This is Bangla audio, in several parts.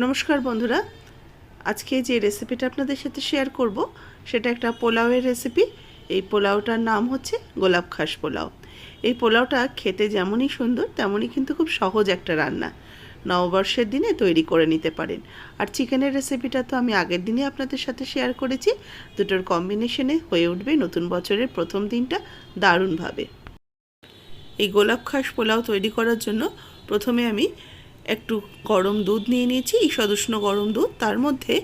নমস্কার বন্ধুরা। আজকে যে রেসিপিটা আপনাদের সাথে শেয়ার করব, সেটা একটা পোলাওয়ের রেসিপি এই পোলাওটার নাম হচ্ছে গোলাপ খাস পোলাও। এই পোলাওটা খেতে যেমনই সুন্দর, তেমনই কিন্তু খুব সহজ একটা রান্না। নববর্ষের দিনে তৈরি করে নিতে পারেন। আর চিকেনের রেসিপিটা তো আমি আগের দিনে আপনাদের সাথে শেয়ার করেছি। দুটোর কম্বিনেশনে হয়ে উঠবে নতুন বছরের প্রথম দিনটা দারুণভাবে। এই গোলাপ খাস পোলাও তৈরি করার জন্য প্রথমে আমি একটু গরম দুধ নিয়ে নিয়েছি, ঈষদুষ্ণ গরম দুধ। তার মধ্যে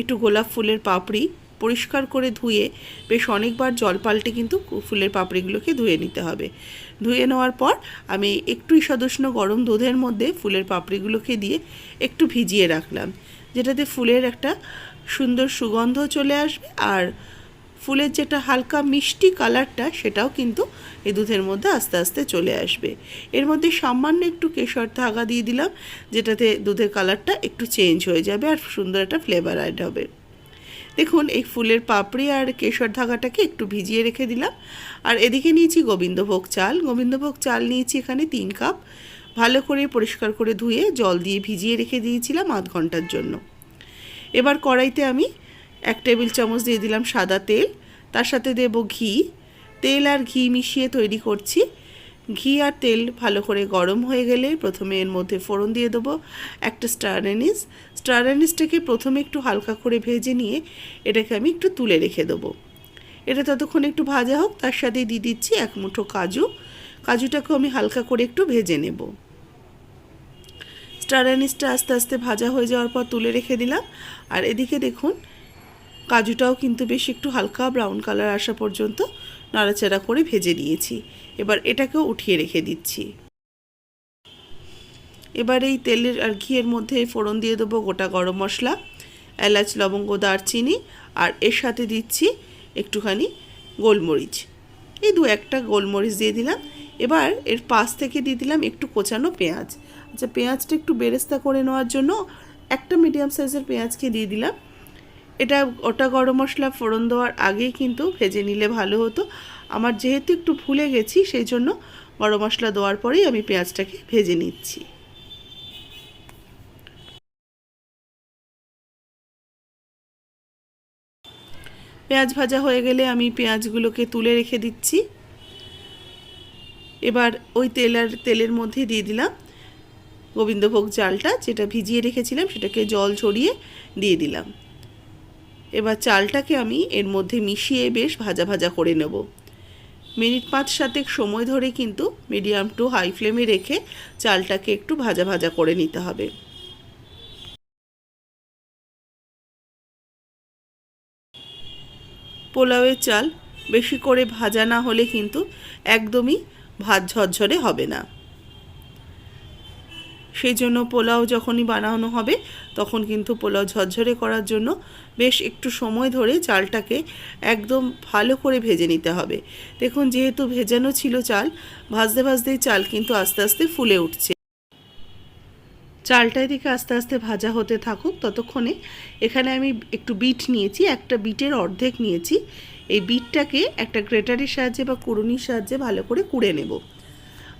একটু গোলাপ ফুলের পাপড়ি পরিষ্কার করে ধুয়ে বেশ অনেকবার জল পাল্টে কিন্তু ফুলের পাপড়িগুলোকে ধুয়ে নিতে হবে। ধুয়ে নেওয়ার পর আমি একটু ঈষদুষ্ণ গরম দুধের মধ্যে ফুলের পাপড়িগুলোকে দিয়ে একটু ভিজিয়ে রাখলাম, যেটাতে ফুলের একটা সুন্দর সুগন্ধ চলে আসবে আর ফুলের যেটা হালকা মিষ্টি কালারটা সেটাও কিন্তু এই দুধের মধ্যে আস্তে আস্তে চলে আসবে। এর মধ্যে সামান্য একটু কেশর ধাগা দিয়ে দিলাম, যেটাতে দুধের কালারটা একটু চেঞ্জ হয়ে যাবে আর সুন্দর একটা ফ্লেভার অ্যাড হবে। দেখুন, এই ফুলের পাপড়ি আর কেশর ধাগাটাকে একটু ভিজিয়ে রেখে দিলাম। আর এদিকে নিয়েছি গোবিন্দভোগ চাল। গোবিন্দভোগ চাল নিয়েছি এখানে তিন কাপ। ভালো করে পরিষ্কার করে ধুয়ে জল দিয়ে ভিজিয়ে রেখে দিয়েছিলাম আধ ঘণ্টার জন্য। এবার কড়াইতে আমি এক টেবিল চামচ দিয়ে দিলাম সাদা তেল, তার সাথে দেব ঘি। তেল আর ঘি মিশিয়ে তৈরি করছি। ঘি আর তেল ভালো করে গরম হয়ে গেলে প্রথমে এর মধ্যে ফোড়ন দিয়ে দেবো, একটা স্টার অ্যানিস। স্টার অ্যানিসটাকে প্রথমে একটু হালকা করে ভেজে নিয়ে এটাকে আমি একটু তুলে রেখে দেবো। এটা ততক্ষণ একটু ভাজা হোক, তার সাথে দিয়ে দিচ্ছি এক মুঠো কাজু। কাজুটাকেও আমি হালকা করে একটু ভেজে নেব। স্টার অ্যানিসটা আস্তে আস্তে ভাজা হয়ে যাওয়ার পর তুলে রেখে দিলাম। আর এদিকে দেখুন কাজুটাও কিন্তু বেশ একটু হালকা ব্রাউন কালার আসা পর্যন্ত নাড়াচাড়া করে ভেজে নিয়েছি। এবার এটাকেও উঠিয়ে রেখে দিচ্ছি। এবার এই তেলের আর ঘিয়ের মধ্যে ফোড়ন দিয়ে দেবো গোটা গরম মশলা, এলাচ, লবঙ্গ, দারচিনি, আর এর সাথে দিচ্ছি একটুখানি গোলমরিচ। এই দু একটা গোলমরিচ দিয়ে দিলাম। এবার এর পাশ থেকে দিয়ে দিলাম একটু কোচানো পেঁয়াজ। আচ্ছা পেঁয়াজটা একটু বেরেস্তা করে নেওয়ার জন্য একটা মিডিয়াম সাইজের পেঁয়াজকে দিয়ে দিলাম। এটা ওটা গরম মশলা ফোড়ন দেওয়ার আগেই কিন্তু ভেজে নিলে ভালো হতো। আমার যেহেতু একটু ভুলে গেছি, সেই জন্য গরম মশলা দেওয়ার পরেই আমি পেঁয়াজটাকে ভেজে নিচ্ছি। পেঁয়াজ ভাজা হয়ে গেলে আমি পেঁয়াজগুলোকে তুলে রেখে দিচ্ছি। এবার ওই তেল আর তেলের মধ্যে দিয়ে দিলাম গোবিন্দভোগ চালটা, যেটা ভিজিয়ে রেখেছিলাম, সেটাকে জল ছড়িয়ে দিয়ে দিলাম। এবার চালটাকে আমি এর মধ্যে মিশিয়ে বেশ ভাজা ভাজা করে নেব। মিনিট পাঁচ সাতেক সময় ধরে কিন্তু মিডিয়াম টু হাই ফ্লেমে রেখে চালটাকে একটু ভাজা ভাজা করে নিতে হবে। পোলাওয়ের চাল বেশি করে ভাজা না হলে কিন্তু একদমই ভাত ঝরঝরে হবে না। সেই জন্য পোলাও যখনই বানানো হবে, তখন কিন্তু পোলাও ঝরঝরে করার জন্য বেশ একটু সময় ধরে চালটাকে একদম ভালো করে ভেজে নিতে হবে। দেখুন, যেহেতু ভেজানো ছিল চাল, ভাজতে ভাজতেই চাল কিন্তু আস্তে আস্তে ফুলে উঠছে। চালটা এদিকে আস্তে আস্তে ভাজা হতে থাকুক, ততক্ষণে এখানে আমি একটু বিট নিয়েছি, একটা বিটের অর্ধেক নিয়েছি। এই বিটটাকে একটা গ্রেটারের সাহায্যে বা কুড়ুনির সাহায্যে ভালো করে কুড়ে নেব।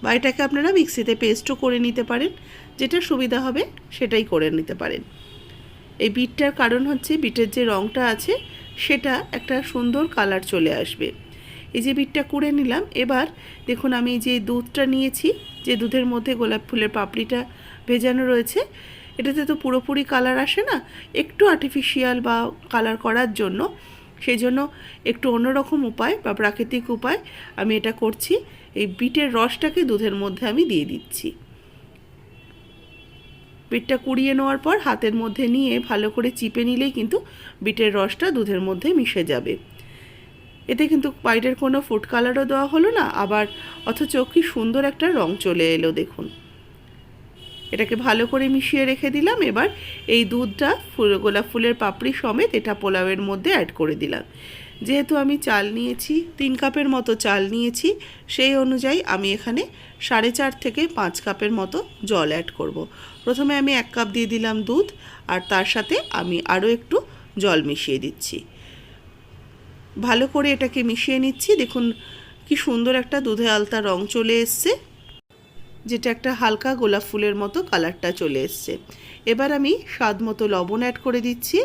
বা এটাকে আপনারা মিক্সিতে পেস্টও করে নিতে পারেন। যেটা সুবিধা হবে সেটাই করে নিতে পারেন। এই বিটটার কারণ হচ্ছে বিটের যে রঙটা আছে, সেটা একটা সুন্দর কালার চলে আসবে। এই যে বিটটা কুড়ে নিলাম, এবার দেখুন আমি যে দুধটা নিয়েছি, যে দুধের মধ্যে গোলাপ ফুলের পাপড়িটা ভেজানো রয়েছে, এটাতে তো পুরোপুরি কালার আসে না, একটু আর্টিফিশিয়াল বা কালার করার জন্য। সেই জন্য একটু অন্যরকম উপায় বা প্রাকৃতিক উপায় আমি এটা করছি। এই বিটের রসটাকে দুধের মধ্যে আমি দিয়ে দিচ্ছি। বিটটা কুড়িয়ে নেওয়ার পর হাতের মধ্যে নিয়ে ভালো করে চিপে নিলেই কিন্তু বিটের রসটা দুধের মধ্যে মিশে যাবে। এতে কিন্তু বাইরের কোনো ফুড কালারও দেওয়া হলো না, আবার অথচ কি সুন্দর একটা রং চলে এলো দেখুন। এটাকে ভালো করে মিশিয়ে রেখে দিলাম, এবার এই দুধটা ফুল গোলাপ ফুলের পাপড়ি সমেত এটা পোলাওয়ের মধ্যে অ্যাড করে দিলাম। যেহেতু আমি চাল নিয়েছি, তিন কাপের মতো চাল নিয়েছি, সেই অনুযায়ী আমি এখানে সাড়ে চার থেকে পাঁচ কাপের মতো জল অ্যাড করব। প্রথমে আমি এক কাপ দিয়ে দিলাম দুধ, আর তার সাথে আমি আরও একটু জল মিশিয়ে দিচ্ছি। ভালো করে এটাকে মিশিয়ে নিচ্ছি। দেখুন, কি সুন্দর একটা দুধে আলতা রং চলে এসছে। যেটা একটা হালকা গোলাপ ফুলের মতো কালারটা চলে এসছে। এবার আমি স্বাদ মতো লবণ অ্যাড করে দিচ্ছি।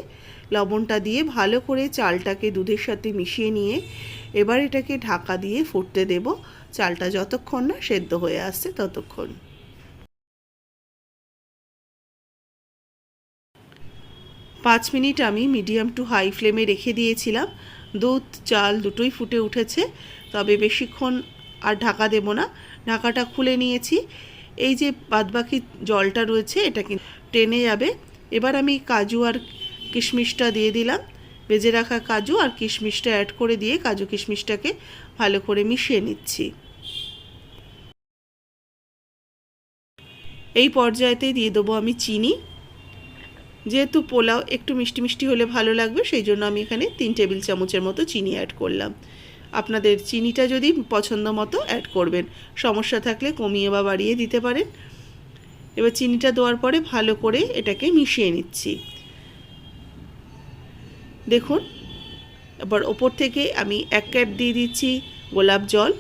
লবণটা দিয়ে ভালো করে চালটাকে দুধের সাথে মিশিয়ে নিয়ে এবার এটাকে ঢাকা দিয়ে ফুটতে দেব। চালটা যতক্ষণ না সেদ্ধ হয়ে আসছে ততক্ষণ। পাঁচ মিনিট আমি মিডিয়াম টু হাই ফ্লেমে রেখে দিয়েছিলাম। দুধ, চাল দুটোই ফুটে উঠেছে। তবে বেশিক্ষণ আর ঢাকা দেব না। ঢাকাটা খুলে নিয়েছি। এই যে বাদবাকি জলটা রয়েছে, এটা কিন্তু টেনে যাবে। এবার আমি কাজু আর কিশমিশটা দিয়ে দিলাম। বেজে রাখা কাজু আর কিশমিশটা অ্যাড করে দিয়ে কাজু কিশমিশটাকে ভালো করে মিশিয়ে নিচ্ছি। এই পর্যায়েতেই দিয়ে দেবো আমি চিনি। যেহেতু পোলাও একটু মিষ্টি মিষ্টি হলে ভালো লাগবে, সেই জন্য আমি এখানে তিন টেবিল চামচের মতো চিনি অ্যাড করলাম। আপনাদের চিনিটা যদি পছন্দ মতো অ্যাড করবেন। সমস্যা থাকলে কমিয়ে বা বাড়িয়ে দিতে পারেন। এবার চিনিটা দেওয়ার পরে ভালো করে এটাকে মিশিয়ে নিচ্ছি। দেখুন, এবার ওপর থেকে আমি এক ক্যাপ দিয়ে দিচ্ছি গোলাপ জল।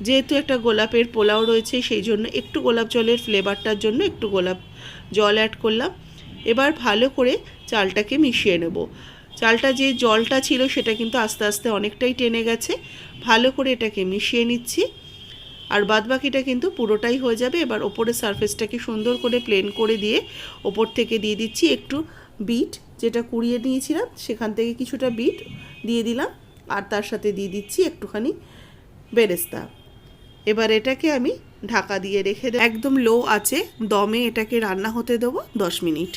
যেহেতু একটা গোলাপের পোলাও রয়েছে, সেই জন্য একটু গোলাপ জলের ফ্লেভারটার জন্য একটু গোলাপ জল অ্যাড করলাম। এবার ভালো করে চালটাকে মিশিয়ে নেব। চালটা যে জলটা ছিল সেটা কিন্তু আস্তে আস্তে অনেকটাই টেনে গেছে। ভালো করে এটাকে মিশিয়ে নিচ্ছি। আর বাদবাকিটা কিন্তু পুরোটাই হয়ে যাবে। এবার ওপরের সারফেসটাকে সুন্দর করে প্লেন করে দিয়ে ওপর থেকে দিয়ে দিচ্ছি একটু বিট যেটা কুড়িয়ে নিয়েছিলাম, সেখান থেকে কিছুটা বিট দিয়ে দিলাম। আর তার সাথে দিয়ে দিচ্ছি একটুখানি বেরেস্তা। এবার এটাকে আমি ঢাকা দিয়ে রেখে দেব। একদম লো আছে দমে এটাকে রান্না হতে দেবো দশ মিনিট।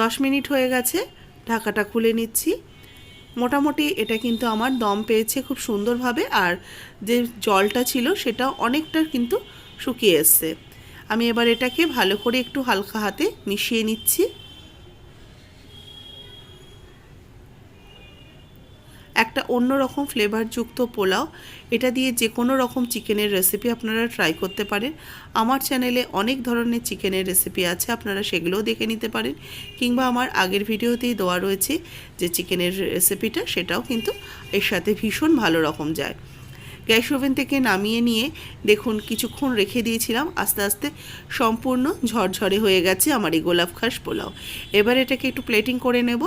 দশ মিনিট হয়ে গেছে, ঢাকাটা খুলে নিচ্ছি। মোটামুটি এটা কিন্তু আমার দম পেয়েছে খুব সুন্দরভাবে আর যে জলটা ছিল সেটা অনেকটা কিন্তু শুকিয়ে এসছে। আমি এবার এটাকে ভালো করে একটু হালকা হাতে মিশিয়ে নিচ্ছি। একটা অন্য রকম ফ্লেভারযুক্ত পোলাও। এটা দিয়ে যে কোনো রকম চিকেনের রেসিপি আপনারা ট্রাই করতে পারেন। আমার চ্যানেলে অনেক ধরনের চিকেনের রেসিপি আছে, আপনারা সেগুলোও দেখে নিতে পারেন। কিংবা আমার আগের ভিডিওতেই দেওয়া রয়েছে যে চিকেনের রেসিপিটা সেটাও কিন্তু এর সাথে ভীষণ ভালো রকম যায়। গ্যাস ওভেন থেকে নামিয়ে নিয়ে দেখুন কিছুক্ষণ রেখে দিয়েছিলাম। আস্তে আস্তে সম্পূর্ণ ঝরঝরে হয়ে গেছে আমার এই গোলাপ খাস পোলাও। এবার এটাকে একটু প্লেটিং করে নেব।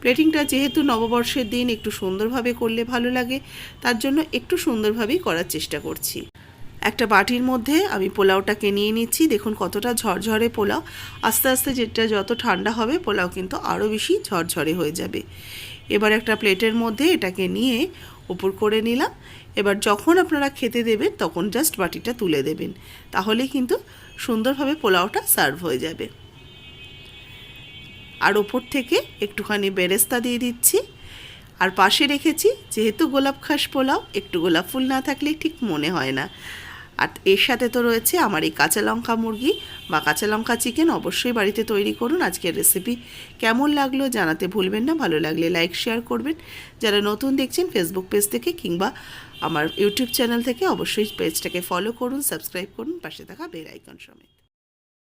প্লেটিংটা যেহেতু নববর্ষের দিন একটু সুন্দরভাবে করলে ভালো লাগে, তার জন্য একটু সুন্দরভাবেই করার চেষ্টা করছি। একটা বাটির মধ্যে আমি পোলাওটাকে নিয়ে নিচ্ছি। দেখুন কতটা ঝরঝরে পোলাও। আস্তে আস্তে যেটা যত ঠান্ডা হবে, পোলাও কিন্তু আরও বেশি ঝরঝরে হয়ে যাবে। এবার একটা প্লেটের মধ্যে এটাকে নিয়ে উপর করে নিলাম। এবার যখন আপনারা খেতে দেবেন, তখন জাস্ট বাটিটা তুলে দেবেন। তাহলে কিন্তু সুন্দরভাবে পোলাওটা সার্ভ হয়ে যাবে। আর ওপর থেকে একটুখানি বেরেস্তা দিয়ে দিচ্ছি। আর পাশে রেখেছি, যেহেতু গোলাপ খাস পোলাও, একটু গোলাপ ফুল না থাকলে ঠিক মনে হয় না। আর এর সাথে তো রয়েছে আমার এই কাঁচা লঙ্কা মুরগি বা কাঁচা লঙ্কা চিকেন অবশ্যই বাড়িতে তৈরি করুন। আজকের রেসিপি কেমন লাগল জানাতে ভুলবেন না। ভালো লাগলে লাইক শেয়ার করবেন। যারা নতুন দেখছেন ফেসবুক পেজ থেকে কিংবা আমার ইউটিউব চ্যানেল থেকে অবশ্যই পেজটাকে ফলো করুন সাবস্ক্রাইব করুন, পাশে থাকা বেল আইকন সমেত।